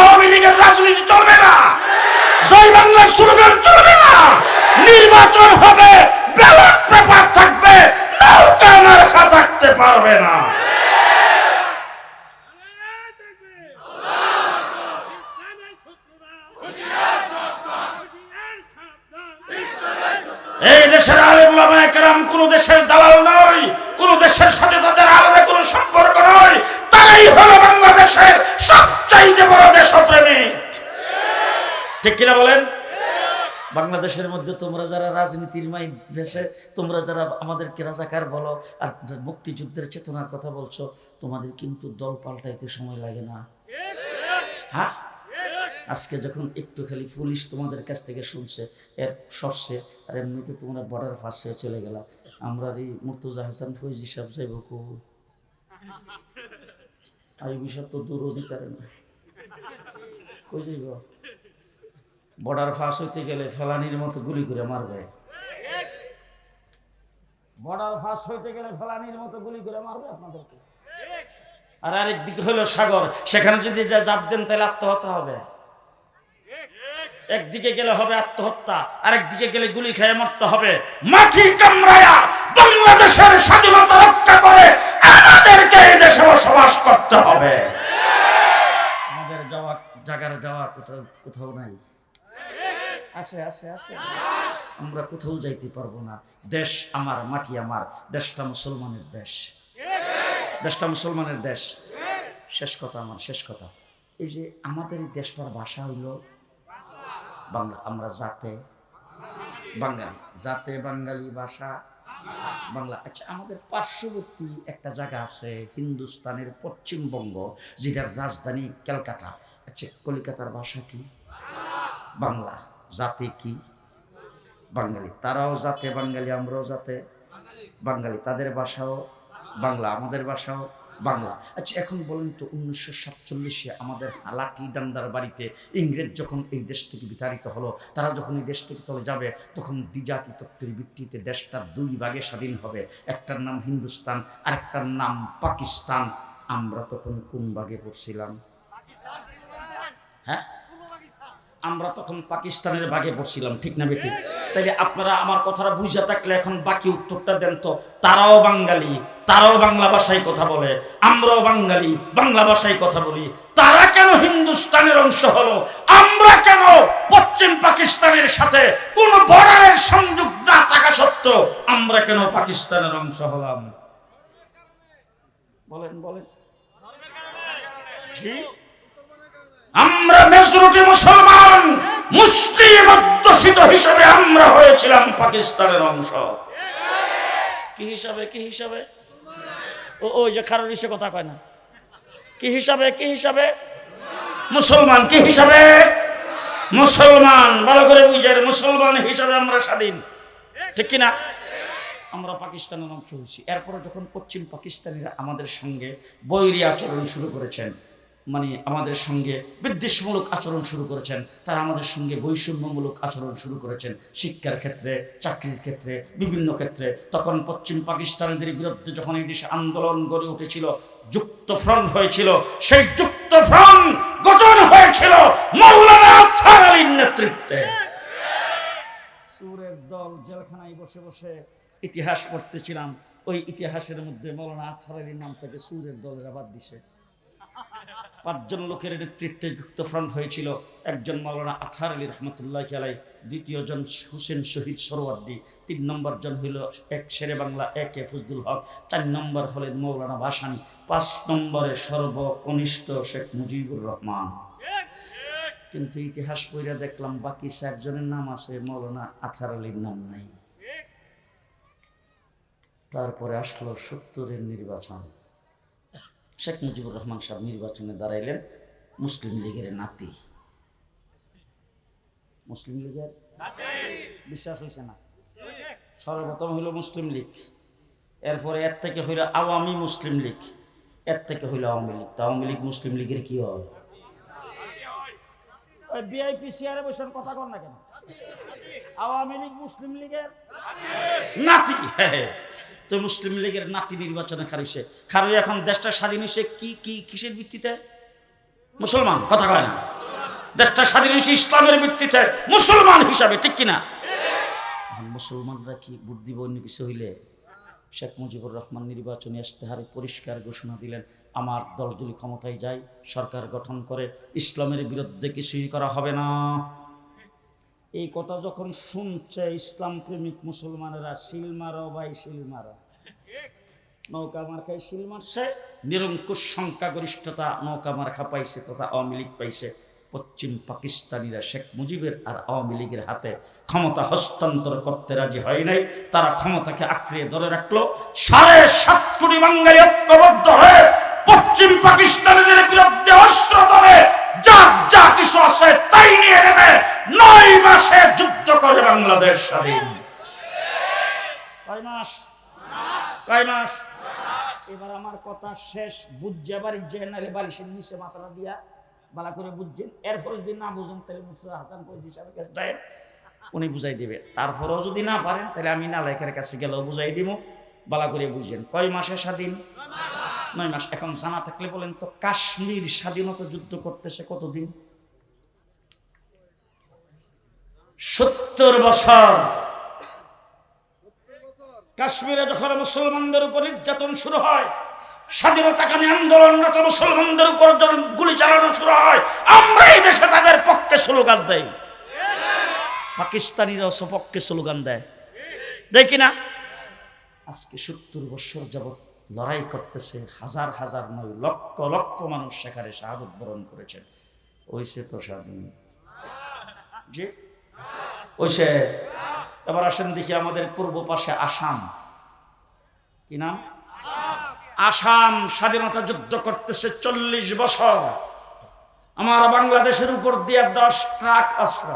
আওয়ামী লীগের রাজনীতি চলবে না। জয় বাংলার স্লোগান চলবে না। নির্বাচন হবে, ব্যালট পেপার থাকবে, নৌকা মার্কা থাকতে পারবে না। এই দেশের আলেম ওলামা একরাম কোন দেশের দালাল নয়। কোন দেশের সাথে তাদের আলাদা কোনো সম্পর্ক নয়, তারাই হলো বাংলাদেশের সবচাইতে বড় দেশপ্রেমিক। ঠিক কিনা বলেন? বাংলাদেশের মধ্যে তোমরা যারা রাজনীতির মাই ভেসে, তোমরা যারা আমাদেরকে রাজাকার বলো আর মুক্তিযুদ্ধের চেতনার কথা বলছো, তোমাদের কিন্তু দল পাল্টাইতে সময় লাগে না। হ্যাঁ? আজকে যখন একটু খালি পুলিশ তোমাদের কাছ থেকে শুনছে, এর সরষে আর এমনিতে তোমরা বর্ডার ফাঁস হয়ে চলে গেলা। আমরা এই হাসান ফৈজি সাহেব যাইব এই বিষয় তো দূর অধিকার না কই যাইব? বর্ডার ফাঁস হইতে গেলে ফেলানির মতো গুলি করে মারবে। বর্ডার ফাঁস হইতে গেলে ফেলানির মতো গুলি করে মারবে আপনাদেরকে। আর আরেক দিকে হলো সাগর, সেখানে যদি যা জাপ দেন তাহলে আত্মহত্যা হবে। একদিকে গেলে হবে আত্মহত্যা আরেকদিকে গেলে গুলি খেয়ে মরতে হবে। মাটি কামড়ায়া বাংলাদেশের স্বাধীনতা রক্ষা করে আমাদেরকে এই দেশে বসবাস করতে হবে। আমাদের যাওয়া জায়গার যাওয়া কোথাও কোথাও নাই। আছে আছে আছে। আমরা কোথাও যাইতে পারব না। দেশ আমার মাটি আমার। দেশটা মুসলমানের দেশ। দেশটা মুসলমানের দেশ। শেষ কথা আমার শেষ কথা। এই যে আমাদের এই দেশটার ভাষা হইল বাংলা, আমরা জাতে বাঙালি। জাতে বাঙালি ভাষা বাংলা। আচ্ছা আমাদের পার্শ্ববর্তী একটা জায়গা আছে হিন্দুস্তানের পশ্চিমবঙ্গ, যেটার রাজধানী ক্যালকাটা। আচ্ছা কলিকাতার ভাষা কি? বাংলা। জাতি কি? বাঙালি। তারাও জাতে বাঙালি, আমরাও জাতে বাঙালি। তাদের ভাষাও বাংলা, আমাদের ভাষাও বাংলা। আচ্ছা এখন বলেন তো, উনিশশো সাতচল্লিশে আমাদের হালাকি ডান্ডার বাড়িতে ইংরেজ যখন এই দেশ থেকে বিতাড়িত হলো, তারা যখন এই দেশ থেকে চলে যাবে, তখন দ্বিজাতি তত্ত্বের ভিত্তিতে দেশটা দুই ভাগে স্বাধীন হবে। একটার নাম হিন্দুস্তান আর একটার নাম পাকিস্তান। আমরা তখন কোন ভাগে পড়ছিলাম? হ্যাঁ? আমরা তখন পাকিস্তানের ভাগে পড়ছিলাম, ঠিক না বেঠিক? তাইলে আপনারা আমার কথাটা বুঝে থাকলে এখন বাকি উত্তরটা দেন তো। তারাও বাঙালি, তারাও বাংলা ভাষায় কথা বলে, আমরাও বাঙালি, বাংলা ভাষায় কথা বলি। তারা কেন হিন্দুস্তানের অংশ হলো? আমরা কেন পশ্চিম পাকিস্তানের সাথে কোন বর্ডারের সংযোগ না থাকা সত্ত্বেও আমরা কেন পাকিস্তানের অংশ হলাম? বলেন বলেন। আমরা মেজরিটি মুসলমান, মুসলিম অধ্যুষিত হিসাবে আমরা হয়েছিলাম পাকিস্তানের অংশ। কি হিসাবে কি হিসাবে? ও ওই যে খারাপ হিসেবে কথা কয় না। কি হিসাবে কি হিসাবে? মুসলমান, কি হিসাবে? মুসলমান, ভালো করে বুঝার মুসলমান হিসাবে আমরা স্বাধীন। ঠিক কিনা আমরা পাকিস্তানের অংশ হয়েছি। এরপরে যখন পশ্চিম পাকিস্তানিরা আমাদের সঙ্গে বৈরী আচরণ শুরু করেছেন মানে আমাদের সঙ্গে বিদ্বেষমূলক আচরণ শুরু করেছেন। তারা আমাদের সঙ্গে বৈষম্যমূলক আচরণ শুরু করেছেন। শিক্ষার ক্ষেত্রে, চাকরির ক্ষেত্রে, বিভিন্ন ক্ষেত্রে। তখন পশ্চিম পাকিস্তানিদের বিরুদ্ধে যখন এই দেশে আন্দোলন গড়ে উঠেছিল, যুক্ত ফ্রন্ট হয়েছিল, সেই যুক্ত ফ্রন্ট গঠন হয়েছিল নেতৃত্বে। সুরের দল জেলখানায় বসে বসে ইতিহাস পড়তেছিলাম। ওই ইতিহাসের মধ্যে মৌলানা আফতার আলীর নাম থেকে সুরের দলের বাদ দিছে। পাঁচজন লোকের নেতৃত্বে যুক্ত ফ্রন্ট হয়েছিল। একজন মৌলানা আথার আলী রহমতুল্লাহ আলাই দ্বিতীয় জন হুসেন শহীদ সরোয়ার্দি তিন নম্বর জন হইল এক শেরে বাংলা, এক এ ফজলুল হক, চার নম্বর হলেন মৌলানা ভাসানি, পাঁচ নম্বরে সর্বকনিষ্ঠ শেখ মুজিবুর রহমান। কিন্তু ইতিহাস পড়ে দেখলাম বাকি চারজনের নাম আছে মৌলানা আথার আলীর নাম নাই। তারপরে আসলো সত্তরের নির্বাচন। শেখ মুজিবুর রহমান সাহেব নির্বাচনে দাঁড়াইলেন মুসলিম লীগের নাতি। মুসলিম লীগের বিশ্বাস হয়েছে না? সর্বপ্রথম হইল মুসলিম লীগ। এরপরে এর থেকে হইল আওয়ামী মুসলিম লীগ। এর থেকে হইল আওয়ামী লীগ। তা আওয়ামী লীগ মুসলিম লীগের কি হয়? বিআইপি চেয়ারে বসে কথা কর না কেন? আওয়ামী লীগ মুসলিম লীগের নাতি। হ্যাঁ। তো মুসলিম লীগের নাতি নির্বাচনে খারিছে কারণ এখন দেশটা স্বাধীন হয়েছে কি কি, কিসের ভিত্তিতে? মুসলমান, কথা কয় না। দেশটা স্বাধীন হয়েছে ইসলামের ভিত্তিতে, মুসলমান হিসাবে, ঠিক কিনা? মুসলমানরা কি বুদ্ধি বন্য কিছু হইলে? শেখ মুজিবুর রহমান নির্বাচনী ইশতেহারে পরিষ্কার ঘোষণা দিলেন, আমার দল যদি ক্ষমতায় যায়, সরকার গঠন করে, ইসলামের বিরুদ্ধে কিছুই করা হবে না। এই কথা যখন শুনছে ইসলাম প্রেমিক মুসলমানেরা, শিল মারো ভাই, শিল মারো। নৌকা মার্কায় শিল মারছে। নিরঙ্কুশ সংখ্যাগরিষ্ঠতা নৌকা মার্কা পাইছে, তথা আওয়ামী লীগ পাইছে। পশ্চিম পাকিস্তানিরা শেখ মুজিবের আর আওয়ামী লীগের হাতে ক্ষমতা হস্তান্তর করতে রাজি হয় নাই। তারা ক্ষমতাকে আঁকড়িয়ে ধরে রাখল। সাড়ে সাত কোটি বাঙালি ঐক্যবদ্ধ হয়ে পশ্চিম পাকিস্তানিদের বিরুদ্ধে অস্ত্র ধরে যা যা কিছু আছে তাই নিয়ে নেবে। নয় মাসে যুদ্ধ করে বাংলাদেশ স্বাধীন। এবার আমার কথা শেষ। বুঝছে দিয়া বালা বুঝছেন। যদি না উনি দিবে। তারপরেও যদি না পারেন, তাহলে আমি নালাইকের কাছে গেলেও বুঝাই দিব। বালা করে বুঝেন। কয় মাসে স্বাধীন? নয় মাস। এখন জানা থাকলে বলেন তো, কাশ্মীর স্বাধীনতা যুদ্ধ করতেছে কতদিন? সত্তর বছর। কাশ্মীরে যখন মুসলমানদের উপর নির্যাতন শুরু হয়, স্বাধীনতাকামী আন্দোলনরত মুসলমানদের উপর যখন গুলি চালানো শুরু হয় আমরা এই দেশে তাদের পক্ষে স্লোগান দেই। পাকিস্তানিরাও সপক্ষে স্লোগান দেয়। দেখি না? আজকে সত্তর বছর যাবৎ লড়াই করতেছে হাজার হাজার নয়, লক্ষ লক্ষ মানুষ সেখানে শাহাদত বরণ করেছেন। ওইসে তো স্বাধীন। জি? ওইসে, এবার আসেন দেখি আমাদের পূর্ব পাশে আসাম। কি নাম? আসাম স্বাধীনতা যুদ্ধ করতেছে চল্লিশ বছর। আমার বাংলাদেশের উপর দিয়ে দশ ট্রাক অস্ত্র।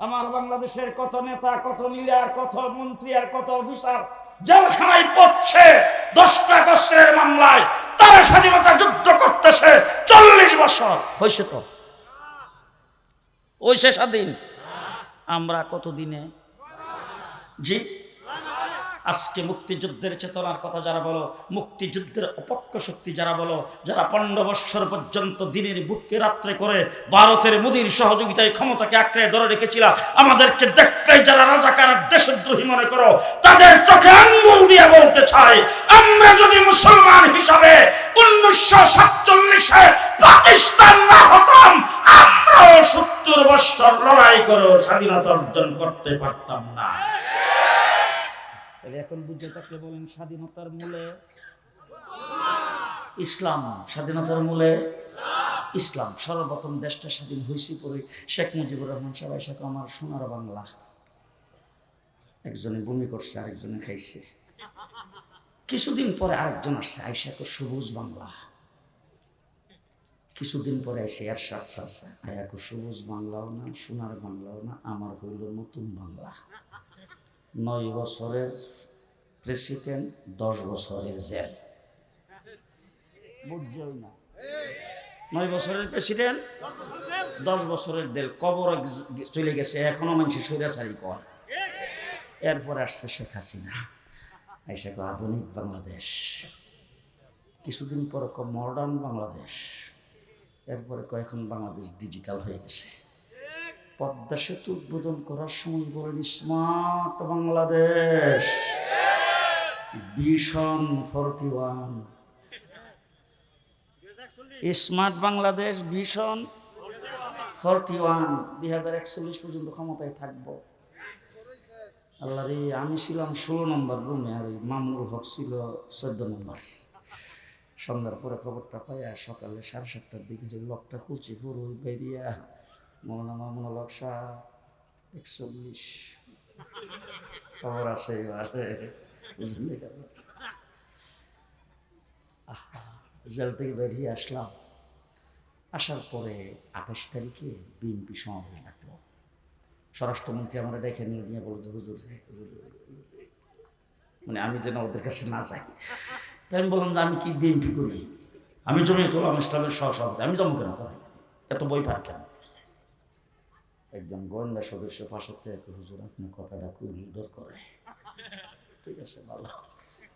আমার বাংলাদেশের কত নেতা, কত লিডার কত মন্ত্রী আর কত অফিসার জেলখানায় পড়ছে, দশটা কষ্টের মামলায়, তারা স্বাধীনতা যুদ্ধ করতেছে, চল্লিশ বছর। হয়েছে তো? ওই সে স্বাধীন? আমরা কতদিনে? জি? আজকে মুক্তিযুদ্ধের চেতনার কথা যারা বলো, মুক্তিযুদ্ধের অপক্ষ শক্তি যারা বলো, যারা পনেরো বৎসর পর্যন্ত দিনের বুটকে রাত্রে করে ভারতের মোদীর সহযোগিতায় ক্ষমতাকে আঁকড়ে ধরে রেখেছিল, আমাদেরকে দেখতে যারা রাজাকার দেশদ্রোহী মনে করো, তাদের চোখে আঙ্গুল দিয়ে বলতে চাই আমরা যদি মুসলমান হিসাবে উনিশশো সাতচল্লিশে পাকিস্তান না হতাম, আমরাও সত্তর বৎসর লড়াই করে স্বাধীনতা অর্জন করতে পারতাম না। তাহলে এখন বুঝে থাকলে বলেন, স্বাধীনতার মূলে ইসলাম, স্বাধীনতার মূলে ইসলাম। সর্বপ্রথম দেশটা স্বাধীন হয়েছে পরে শেখ মুজিবুর রহমান সাহেব শেখ আমার সোনার বাংলা। একজনে বমি করছে, আরেকজনে খাইছে। কিছুদিন পরে আরেকজন আসছে আইসাকে সবুজ বাংলা। কিছুদিন পরে এসে আর সাথ আছে আয়াকো সবুজ বাংলাও না, সোনার বাংলাও না, আমার হইল নতুন বাংলা। নয় বছরের প্রেসিডেন্ট, দশ বছরের জেল। বুঝছই না। নয় বছরের প্রেসিডেন্ট, দশ বছরের জেল। কবর চলে গেছে, এখনও মানুষ স্বৈরাচারী কর। এরপর আসছে শেখ হাসিনা। এসে আধুনিক বাংলাদেশ। কিছুদিন পর মডার্ন বাংলাদেশ। এরপরে কয়েকখন বাংলাদেশ ডিজিটাল হয়ে গেছে। পদ্মা সেতু উদ্বোধন করার সময় বলেন, স্মার্ট বাংলাদেশ। ভীষণ ফোরটি ওয়ান স্মার্ট বাংলাদেশ ভীষণ ফোরটি ওয়ান দুই হাজার একচল্লিশ পর্যন্ত ক্ষমতায় থাকব। আল্লাহ রে আমি ছিলাম ষোলো নম্বর রুমে, আর মামুর হক ছিল চোদ্দ নম্বর। সন্ধ্যার পরে খবরটা পাই আর সকালে সাড়ে সাতটার দিকে লকটা খুঁজছি পুরো বেরিয়া মৌলানা মামুন হক শাহ একচল্লিশ। খবর আছে এবারে। জেল থেকে বেরিয়ে আসলাম। আসার পরে আঠাশ তারিখে বিএনপি সমাবেশ ডাকলো। স্বরাষ্ট্রমন্ত্রী আমরা ডেকে নিয়ে নিয়ে বলতো হুজুর মানে আমি যেন ওদের কাছে না যাই। তাই আমি বললাম যে আমি কি বিএনপি করি? আমি জমিয়তুল ইসলামের সহসভাপতি। আমি জমা কেন করে এত বই পার কেন? একজন গোয়েন্দা সদস্য পাশের থেকে হুজুর আপনি কথাটা খুব উদ্ধার করে ঠিক আছে ভালো।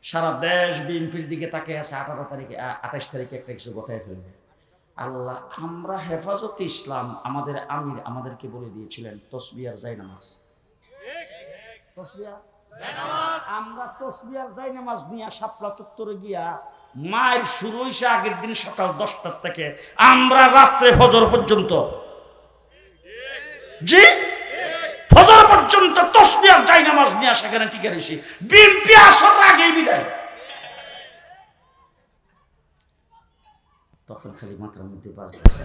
সারা দেশ বিএনপির দিকে তাকে আছে আঠারো তারিখে আঠাশ তারিখে একটা কিছু ঘটায় ফেলবে। আল্লাহ আমরা হেফাজত ইসলাম আমাদের আমির আমাদেরকে বলে দিয়েছিলেন তসবিয়ার যাই নামাজ তসবিয়া? আমরা তসবিয়ার যাই নামাজ নিয়ে শাপলা চত্বরে গিয়া মায়ের শুরু হয়েছে আগের দিন সকাল দশটার থেকে। আমরা রাত্রে ফজর পর্যন্ত জি? ফজর পর্যন্ত তসবিয়ার যাই নামাজ নিয়ে সেখানে টিকে রয়েছি। বিএনপি আসর আগেই বিদায়। তখন খালি মাথার মধ্যে বাজতেছে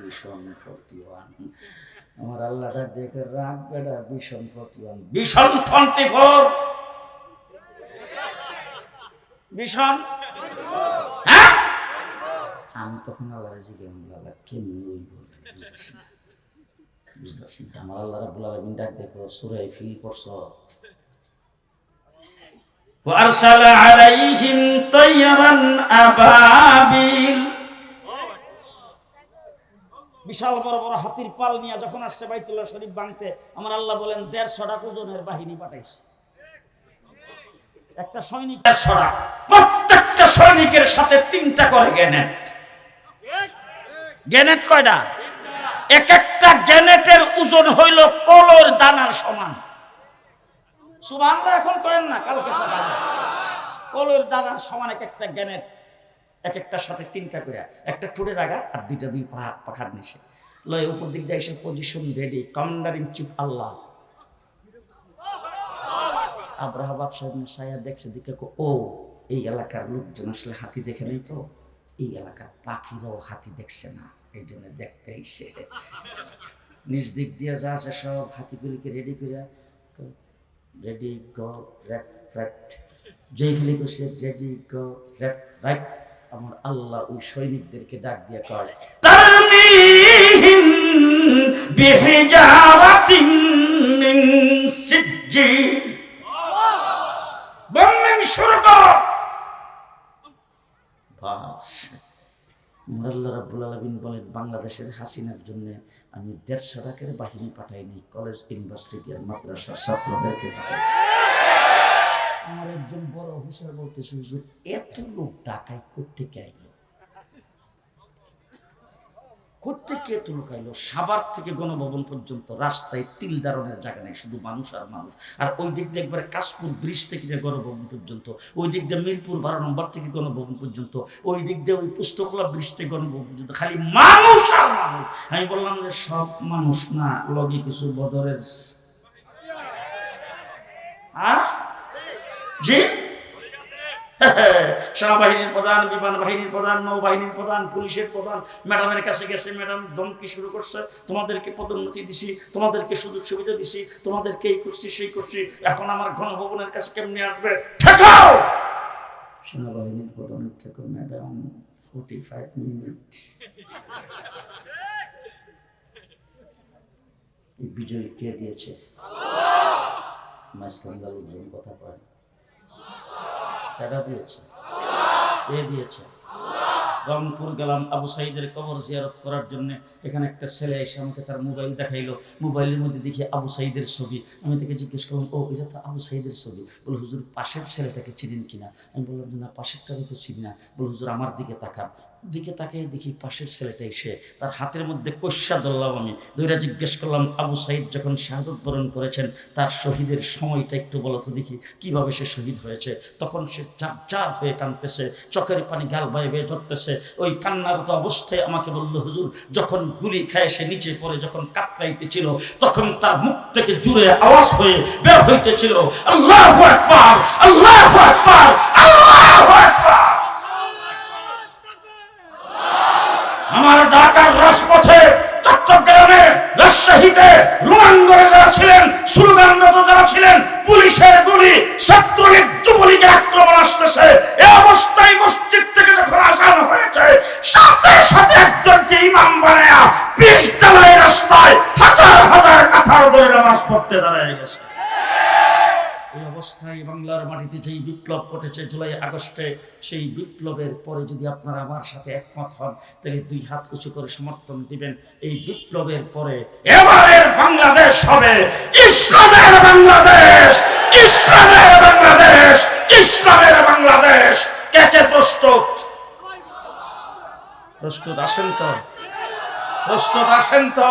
ভীষণ ফর্টিওয়ান আমার আল্লাহ দেখে রাগ বেড়া, ভীষণ ফর্টিওয়ান ভীষণ টোয়েন্টি ফোর। ভীষণ। হ্যাঁ? আমি তখন আল্লাহর জিজ্ঞেস আল্লাহ কেমনি ওই না। বুঝতেছি না আমার আল্লাহ রাব্বুল আলামিন ডাক দেখো সূরা ফিল পড়ছ وأرسل عليهم طيرا أبابيل বিশাল বড় বড় হাতির পাল নিয়ে যখন আসছে বাইতুল্লাহ শরীফ বাঁধতে আমার আল্লাহ বলেন দেড়শোটা ওজনের বাহিনী পাঠাইছে একটা সৈনিক দেড়শোটা প্রত্যেকটা সৈনিকের সাথে তিনটা করে গ্যানেট গ্যানেট কয়টা এক একটা গ্যানেটের ওজন হইল কলর দানার সমান। সুবহানাল্লাহ, এখন করেন না, কালকে সকালে। কলর দানার সমান এক একটা গ্যানেট, এক একটার সাথে তিনটা করে। একটা টুড়ে রাগা আর দুইটা দুই পাখার নিচে। লয় উপর দিক দিয়ে এসে position ready commander in chief Allah. Abraha বাদশাহ সায়া দেখছে দিকে ও, এই এলাকার লোকজন আসলে হাতি দেখে নেই তো? এই এলাকার পাখিরাও হাতি দেখছে না। এই জন্য দেখতে আইসে নিজ দিক দিয়ে যা আছে সব হাতিগুলিকে রেডি করে। রেডি গো রেফ যেই খালি করছে রেডি গো রাইট আমার আল্লাহ ওই সৈনিকদেরকে ডাক দিয়ে তারমিহিম বিহিজারাতিন মিন সিজ্জিল বম্বেন শুরু কর বাস আমার আল্লাহ রাব্বুল আলমিন বলেন, বাংলাদেশের হাসিনার জন্য আমি দেড়শো টাকার বাহিনী পাঠাইনি, কলেজ, ইউনিভার্সিটি আর মাদ্রাসার ছাত্রদেরকে পাঠাইছি। আমার একজন বড় অফিসার বলতেছে, হুজুর, এত লোক ডাকাই করতে কে আইলো? করতে কে এত লোক সাবার থেকে গণভবন পর্যন্ত রাস্তায় তিল দারণের জায়গা নেই, শুধু মানুষ আর মানুষ। আর ওই দিক দিয়ে একবারে কাশপুর ব্রিজ থেকে নিয়ে গণভবন পর্যন্ত, ওই দিক দিয়ে মিরপুর বারো নম্বর থেকে গণভবন পর্যন্ত, ওই দিক দিয়ে ওই পুস্তকলা ব্রিজ থেকে গণভবন পর্যন্ত, খালি মানুষ আর মানুষ। আমি বললাম যে সব মানুষ না, লগে কিছু বদরের। আ সেনাবাহিনীর প্রধান বিমান বাহিনীর প্রধান, নৌবাহিনীর প্রধান, পুলিশের প্রধান, ম্যাডামের কাছে গেছে, ম্যাডাম, ধমকি শুরু করছে। তোমাদেরকে পদোন্নতি দিছি, তোমাদেরকে সুযোগ সুবিধা দিছি, তোমাদেরকে এই করছি, সেই করছি। এখন আমার গণভবনের কাছে কেমনি আসবে? সেনাবাহিনীর প্রধানের থেকে ম্যাডাম ফোর্টি ফাইভ মিনিট বিজয় কে দিয়েছে? মাঝখানকার কথা কয়। টাকা দিয়েছে। এ দিয়েছে। রংপুর গেলাম, আবু সাইদের কবর জিয়ারত করার জন্য। এখানে একটা ছেলে এসে আমাকে তার মোবাইল দেখাইলো। মোবাইলের মধ্যে দেখি আবু সাইদের ছবি। আমি তাকে জিজ্ঞেস করলাম, ও, এটা তো আবু সাইদের ছবি? বলে, হুজুর, পাশের ছেলেটাকে চিনেন কিনা? আমি বললাম, না পাশেরটাকে তো চিনি না। বলে, হুজুর, আমার দিকে তাকান। দিকে তাকিয়ে দেখি পাশের ছেলেটা এসে তার হাতের মধ্যে কষা ধরলাম আমি। ধৈরা জিজ্ঞেস করলাম, আবু সাইদ যখন শাহাদত বরণ করেছেন, তার শহীদের সময়টা একটু বলো তো দেখি, কীভাবে সে শহীদ হয়েছে? তখন সে চার চার হয়ে কাঁদতেছে, চোখের পানি গাল বাইয়ে বেয়ে ধরতেছে। ওই কান্নারত অবস্থায় আমাকে বলল, হুজুর, যখন গুলি খায় সে নিচে পড়ে, যখন কাতরাইতেছিল, তখন তার মুখ থেকে জুড়ে আওয়াজ হয়ে বের হইতেছিল। আল্লাহ আল্লাহ আল্লাহ আমার ঢাকার রাজপথে চট্টগ্রামে রাজশাহীতে রোমাঙ্গনে যারা ছিলেন, সুরগানরত যারা ছিলেন, পুলিশের গুলি, ছাত্রলীগ, যুবলীগের আক্রমণ আসতেছে। এ অবস্থায় মসজিদ থেকে যখন আসান হয়েছে, সাথে সাথে একজনকে ইমাম বানায়া বিশ রাস্তায় হাজার হাজার কাথার ধরে নামাজ পড়তে দাঁড়ায় গেছে। এই অবস্থায় বাংলার মাটিতে যেই বিপ্লব ঘটেছে জুলাই, আগস্টে, সেই বিপ্লবের পরে যদি আপনারা আমার সাথে একমত হন, তাহলে দুই হাত উঁচু করে সমর্থন দিবেন। এই বিপ্লবের পরে এবারের বাংলাদেশ হবে ইসলামের বাংলাদেশ ইসলামের বাংলাদেশ ইসলামের বাংলাদেশ। কে কে প্রস্তুত? প্রস্তুত আসেন তো? প্রস্তুত আসেন তো?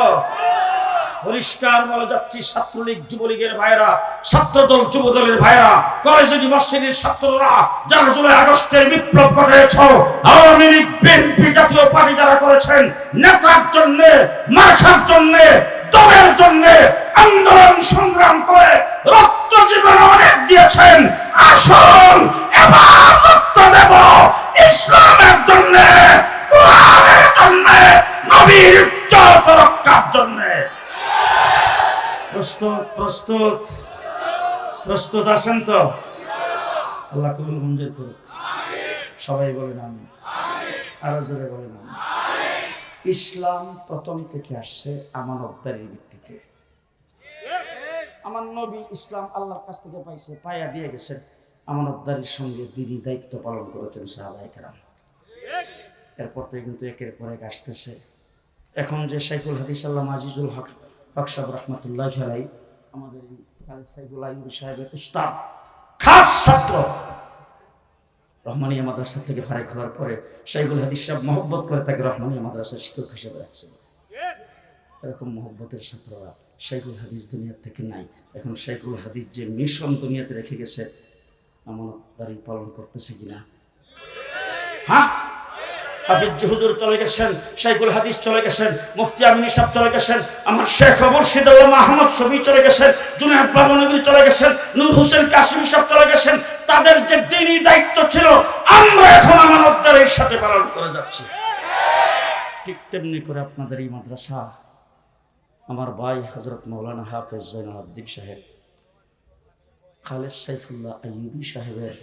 পরিষ্কার বলে যাচ্ছি, ছাত্রলীগ যুবলীগের ভাইরা ছাত্রদল যুবদলের ভাইরা কলেজ ইউনিভার্সিটির ছাত্ররা, যারা জুলাই আগস্টের বিপ্লব ঘটিয়েছ, আওয়ামী লীগ, বিএনপি জাতীয় পার্টি যারা করেছেন, নেতার জন্য মার্খার জন্য, দলের জন্য আন্দোলন সংগ্রাম করে রক্ত জীবন অনেক দিয়েছেন। আসুন এবার রক্ত দেব ইসলামের জন্য, কোরআনের জন্য, নবীর ইজ্জত রক্ষার জন্য। প্রস্তুত প্রস্তুত। প্রস্তুত আছেন তো? আল্লাহ কবুল মঞ্জুর করুক। সবাই বলেন আমি আরও জোরে বলেন আমি ইসলাম প্রথম থেকে আসছে আমানতদারির ভিত্তিতে। আমার নবী ইসলাম আল্লাহর কাছ থেকে পাইছে, পায়া দিয়ে গেছেন। আমানতদারির সঙ্গে দিদি দায়িত্ব পালন করেছেন সাহাবাই কেরাম। এরপর থেকে কিন্তু একের পর এক আসতেছে। এখন যে শাইখুল হাদিস আল্লাহ আজিজুল হক হক রহমতুল্লাহ খেলাই আমাদের খালেদ সাইফুল সাহেবের উস্তাদ, খাস ছাত্র, রহমানিয়া মাদ্রাসা থেকে ফারেক হওয়ার পরে শাইখুল হাদিস সাহেব মহব্বত করে তাকে রহমানিয়া মাদ্রাসার শিক্ষক হিসেবে রাখছিল এরকম মহব্বতের ছাত্ররা শাইখুল হাদিস দুনিয়ার থেকে নাই। এখন শাইখুল হাদিস যে মিশন দুনিয়াতে রেখে গেছে আমানতদারি পালন করতেছে কিনা? হ্যাঁ? হাফিজ হুজুর চলে গেছেন, শাইখুল হাদিস চলে গেছেন, মুফতি আমিনী সাহেব চলে গেছেন, আমার শেখ মুর্শিদুল্লাহ মাহমুদ শফি চলে গেছেন, জুনায়দ বাবনগরী চলে গেছেন, নূর হোসেন কাসিমি সাহেব চলে গেছেন, তাদের যে দিনই দায়িত্ব ছিল, আমরা এখন আমানতদারের সাথে পালন করে যাচ্ছি। ঠিক তেমনি করে আপনাদের এই মাদ্রাসা, আমার ভাই হজরত মৌলানা হাফেজ জৈনুল আব্দিন সাহেব, খালেদ সাইফুল্লাহ আইয়ুবী সাহেবের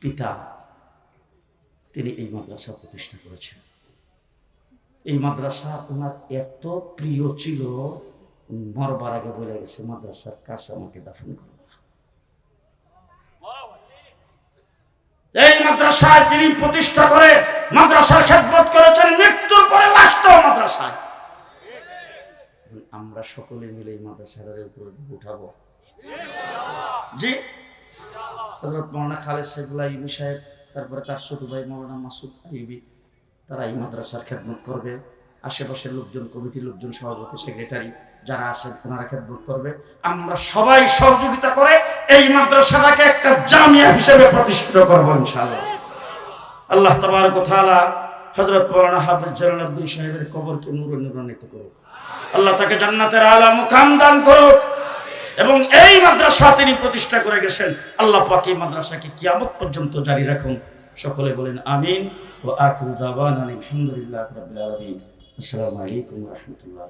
পিতা তিনি এই মাদ্রাসা প্রতিষ্ঠা করেছেন। এই মাদ্রাসা ওনার এত প্রিয় ছিল, মরবার আগে বলে গেছে, মাদ্রাসার কাছে আমাকে দাফন করো এই মাদ্রাসায় তিনি প্রতিষ্ঠা করে, মাদ্রাসার খেদমত করেছেন, মৃত্যুর পরে লাশটাও মাদ্রাসায়। আমরা সকলে মিলে এই মাদ্রাসার উপরে উঠাবো। জি? হজরত মৌলানা খালেদ সাইফুল্লাহ ইবি সাহেব তারপরে তার ছোট ভাই মৌলানা মাসুদ আইবি তারা এই মাদ্রাসার খেদমত করবে। আশেপাশের লোকজন কমিটির লোকজন, সভাপতি, সেক্রেটারি, যারা আছেন, ওনারা খেদমত করবে। আমরা সবাই সহযোগিতা করে এই মাদ্রাসাটাকে একটা জামিয়া হিসেবে প্রতিষ্ঠিত করব, ইনশাআল্লাহ। আল্লাহ তাবারক ওয়া তাআলা হযরত মাওলানা হাফেজ জালাল আব্দুল সাহেবের কবরকে নূরে নূরান্বিত করুক। আল্লাহ তাকে জান্নাতের আলা মুখাম দান করুক। এবং এই মাদ্রাসা তিনি প্রতিষ্ঠা করে গেছেন। আল্লাহ পাক এই মাদ্রাসাকে কিয়ামত পর্যন্ত জারি রাখুন। সকলে বলেন আমিন। ও আখিরু দাওয়ানা আলহামদুলিল্লাহ রাব্বিল আলামিন। আসসালামু আলাইকুম ওয়া রাহমাতুল্লাহ